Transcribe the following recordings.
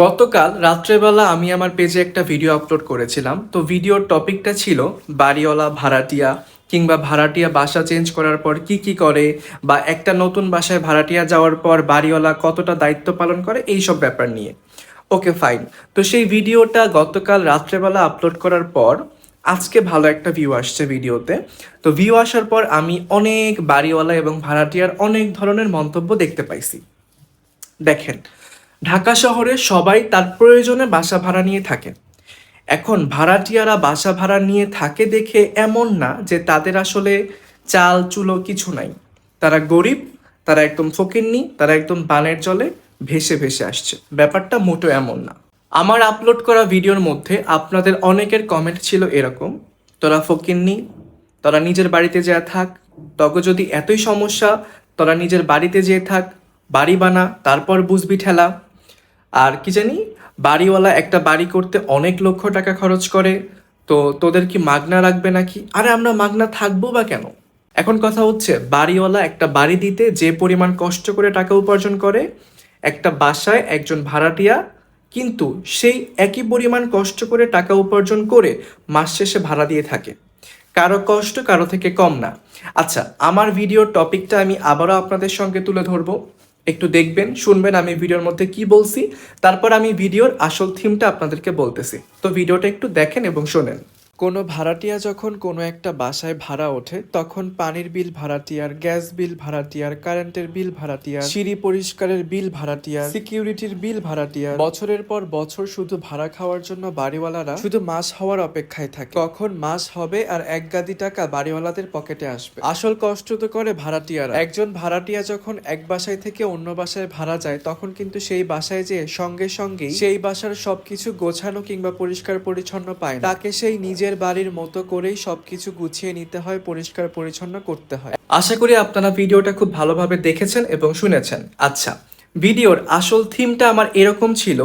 গতকাল রাত্রেবেলা আমি আমার পেজে একটা ভিডিও আপলোড করেছিলাম। তো ভিডিওর টপিকটা ছিল বাড়িওয়ালা ভাড়াটিয়া কিংবা ভাড়াটিয়া বাসা চেঞ্জ করার পর কি কি করে বা একটা নতুন বাসায় ভাড়াটিয়া যাওয়ার পর বাড়িওয়ালা কতটা দায়িত্ব পালন করে এই সব ব্যাপার নিয়ে। ওকে ফাইন তো সেই ভিডিওটা গতকাল রাত্রেবেলা আপলোড করার পর আজকে ভালো একটা ভিউ আসছে ভিডিওতে তো। ভিউ আসার পর আমি অনেক বাড়িওয়ালা এবং ভাড়াটিয়ার অনেক ধরনের মন্তব্য দেখতে পাইছি। দেখেন ঢাকা শহরে সবাই তার প্রয়োজনে বাসা ভাড়া নিয়ে থাকেন এখন ভাড়াটিয়ারা বাসা ভাড়া নিয়ে থাকে দেখে এমন না যে তাদের আসলে চাল, চুলো কিছু নাই। তারা গরিব, তারা একদম ফকিরনি তারা একদম বানের জলে ভেসে ভেসে আসছে। ব্যাপারটা মোটো এমন না। আমার আপলোড করা ভিডিওর মধ্যে আপনাদের অনেকের কমেন্ট ছিল এরকম, তোরা ফকিরনি তোরা নিজের বাড়িতে যেয়ে থাক তবে যদি এতই সমস্যা, তোরা নিজের বাড়িতে যেয়ে থাক, বাড়ি বানা, তারপর বুঝবি ঠেলা। আর কি জানি, বাড়িওয়ালা একটা বাড়ি করতে অনেক লক্ষ টাকা খরচ করে, তো তোদের কি মাগনা রাখবে নাকি? আরে আমরা মাগনা থাকব বা কেন? এখন কথা হচ্ছে, বাড়িওয়ালা একটা বাড়ি দিতে যে পরিমাণ কষ্ট করে টাকা উপার্জন করে, একটা বাসায় একজন ভাড়াটিয়া, কিন্তু সেই একই পরিমাণ কষ্ট করে টাকা উপার্জন করে মাস শেষে ভাড়া দিয়ে থাকে। কারও কষ্ট কারও থেকে কম না। আচ্ছা আমার ভিডিওর টপিকটা আমি আবারও আপনাদের সঙ্গে তুলে ধরবো। একটু দেখবেন, শুনবেন আমি ভিডিওর মধ্যে কি বলছি। তারপর আমি ভিডিওর আসল থিমটা আপনাদেরকে বলতেছি। তো ভিডিওটা একটু দেখেন এবং শোনেন। কোনো ভাড়াটিয়া যখন কোনো একটা বাসায় ভাড়া ওঠে, তখন পানির বিল ভাড়াটিয়ার, গ্যাস বিল ভাড়াটিয়ার, কারেন্টের বিল ভাড়াটিয়ার, সিঁড়ি পরিষ্কারের বিল ভাড়াটিয়ার, সিকিউরিটির বিল ভাড়াটিয়ার। বছরের পর বছর শুধু ভাড়া খাওয়ার জন্য বাড়িওয়ালারা শুধু মাস হওয়ার অপেক্ষায় থাকে। কখন মাস হবে আর এক গাদি টাকা বাড়িওয়ালাদের পকেটে আসবে। আসল কষ্ট তো করে ভাড়াটিয়ারা। একজন ভাড়াটিয়া যখন এক বাসায় থেকে অন্য বাসায় ভাড়া যায়, তখন কিন্তু সেই বাসায় যে সঙ্গে সঙ্গেই সেই বাসার সবকিছু গোছানো কিংবা পরিষ্কার পরিচ্ছন্ন পায় তাকে সেই নিজের বাড়ির মতো করেই সবকিছু গুছিয়ে নিতে হয়, পরিষ্কার পরিচ্ছন্ন করতে হয়। আশা করি আপনারা ভিডিওটা খুব ভালোভাবে দেখেছেন এবং শুনেছেন। আচ্ছা ভিডিওর আসল থিমটা আমার এরকম ছিল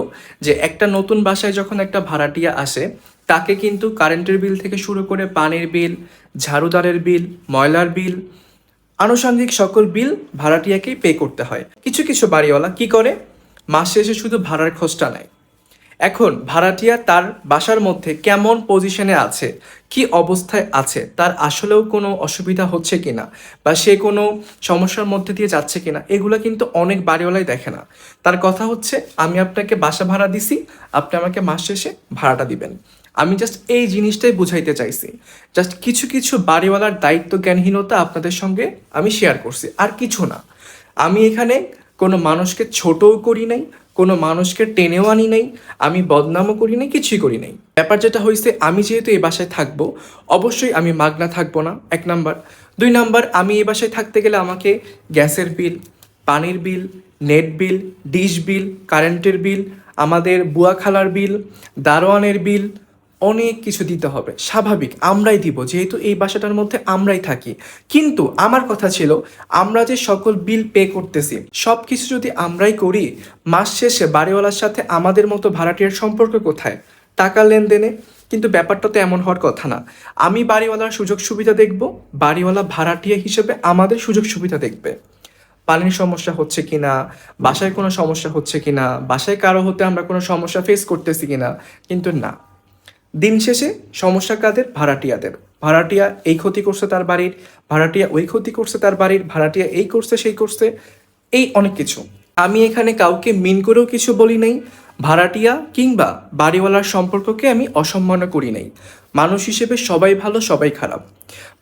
যে একটা নতুন বাসায় যখন একটা ভাড়াটিয়া আসে, তাকে কিন্তু কারেন্টের বিল থেকে শুরু করে পানির বিল, ঝাড়ুদারের বিল, ময়লার বিল, আনুষঙ্গিক সকল বিল ভাড়াটিয়াকেই পে করতে হয়। কিছু কিছু বাড়িওয়ালা কি করে? মাস শেষে শুধু ভাড়ার খোঁজটা নেয়। এখন ভাড়াটিয়া তার বাসার মধ্যে কেমন পজিশনে আছে? কি অবস্থায় আছে? তার আসলেও কোনো অসুবিধা হচ্ছে কিনা? বা সে কোনো সমস্যার মধ্যে দিয়ে যাচ্ছে কিনা? এগুলো কিন্তু অনেক বাড়িওয়ালাই দেখে না। তার কথা হচ্ছে, আমি আপনাকে বাসা ভাড়া দিছি, আপনি আমাকে মাস শেষে ভাড়াটা দিবেন। আমি জাস্ট এই জিনিসটাই বুঝাইতে চাইছি। জাস্ট কিছু কিছু বাড়িওয়ালার দায়িত্ব, জ্ঞানহীনতা আপনাদের সঙ্গে আমি শেয়ার করছি। আর কিছু না। আমি এখানে কোনো মানুষকে ছোটও করি নাই কোনো মানুষকে টেনেও আনি নাই, আমি বদনামও করি নাই, কিছুই করি নাই। ব্যাপার যেটা হয়েছে আমি যেহেতু এ বাসায় থাকব, অবশ্যই আমি মাগনা থাকব না, এক নাম্বার। দুই নাম্বার, আমি এ বাসায় থাকতে গেলে আমাকে গ্যাসের বিল, পানির বিল, নেট বিল, ডিশ বিল, কারেন্টের বিল, আমাদের বুয়া খালার বিল, দারোয়ানের বিল অনেক কিছু দিতে হবে। স্বাভাবিক, আমরাই দিব। যেহেতু এই বাসাটার মধ্যে আমরাই থাকি। কিন্তু আমার কথা ছিল, আমরা যে সকল বিল পে করতেছি সব কিছু যদি আমরাই করি, মাস শেষে বাড়িওয়ালার সাথে আমাদের মতো ভাড়াটিয়ার সম্পর্ক কোথায়? টাকা লেনদেনে? কিন্তু ব্যাপারটা তো এমন হওয়ার কথা না। আমি বাড়িওয়ালার সুযোগ সুবিধা দেখব, বাড়িওয়ালা ভাড়াটিয়া হিসেবে আমাদের সুযোগ সুবিধা দেখবে। পানির সমস্যা হচ্ছে কি না বাসায় কোনো সমস্যা হচ্ছে কিনা? বাসায় কারও হতে আমরা কোনো সমস্যা ফেস করতেছি কিনা? কিন্তু না। দিন শেষে সমস্যা কাদের ভাড়াটিয়াদের। ভাড়াটিয়া এই ক্ষতি করছে তার বাড়ির, ভাড়াটিয়া ওই ক্ষতি করছে তার বাড়ির, ভাড়াটিয়া এই করছে, সেই করছে, এই অনেক কিছু। আমি এখানে কাউকে মিন করেও কিছু বলি নাই। ভাড়াটিয়া কিংবা বাড়িওয়ালার সম্পর্ককে আমি অসম্মান করি নাই। মানুষ হিসেবে সবাই ভালো, সবাই খারাপ।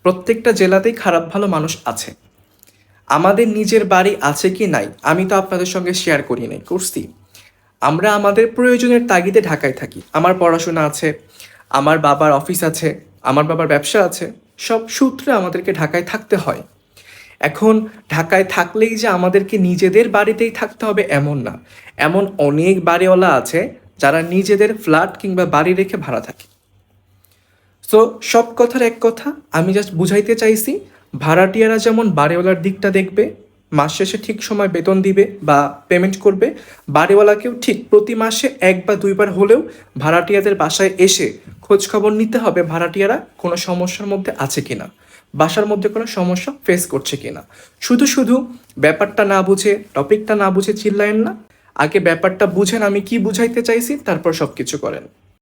প্রত্যেকটা জেলাতেই খারাপ, ভালো মানুষ আছে। আমাদের নিজের বাড়ি আছে কি নাই, আমি তো আপনাদের সঙ্গে শেয়ার করি নাই, করছি। আমরা আমাদের প্রয়োজনের তাগিদে ঢাকায় থাকি। আমার পড়াশোনা আছে, আমার বাবার অফিস আছে, আমার বাবার ব্যবসা আছে, সব সূত্রে আমাদেরকে ঢাকায় থাকতে হয়। এখন ঢাকায় থাকলেই যে আমাদেরকে নিজেদের বাড়িতেই থাকতে হবে এমন না। এমন অনেক বাড়িওয়ালা আছে যারা নিজেদের ফ্ল্যাট কিংবা বাড়ি রেখে ভাড়া থাকে। সো সব কথার এক কথা, আমি জাস্ট বুঝাইতে চাইছি, ভাড়াটিয়ারা যেমন বাড়িওয়ালার দিকটা দেখবে মাস শেষে ঠিক সময় বেতন দিবে বা পেমেন্ট করবে। বাড়িওয়ালাকেও ঠিক প্রতি মাসে এক বা দুইবার হলেও ভাড়াটিয়াদের বাসায় এসে খোঁজ খবর নিতে হবে ভাড়াটিয়ারা। কোনো সমস্যার মধ্যে আছে কিনা? বাসার মধ্যে কোনো সমস্যা ফেস করছে কিনা? শুধু শুধু ব্যাপারটা না বুঝে টপিকটা না বুঝে চিল্লায়েন না। আগে ব্যাপারটা বুঝেন, আমি কি বুঝাইতে চাইছি, তারপর সব কিছু করেন।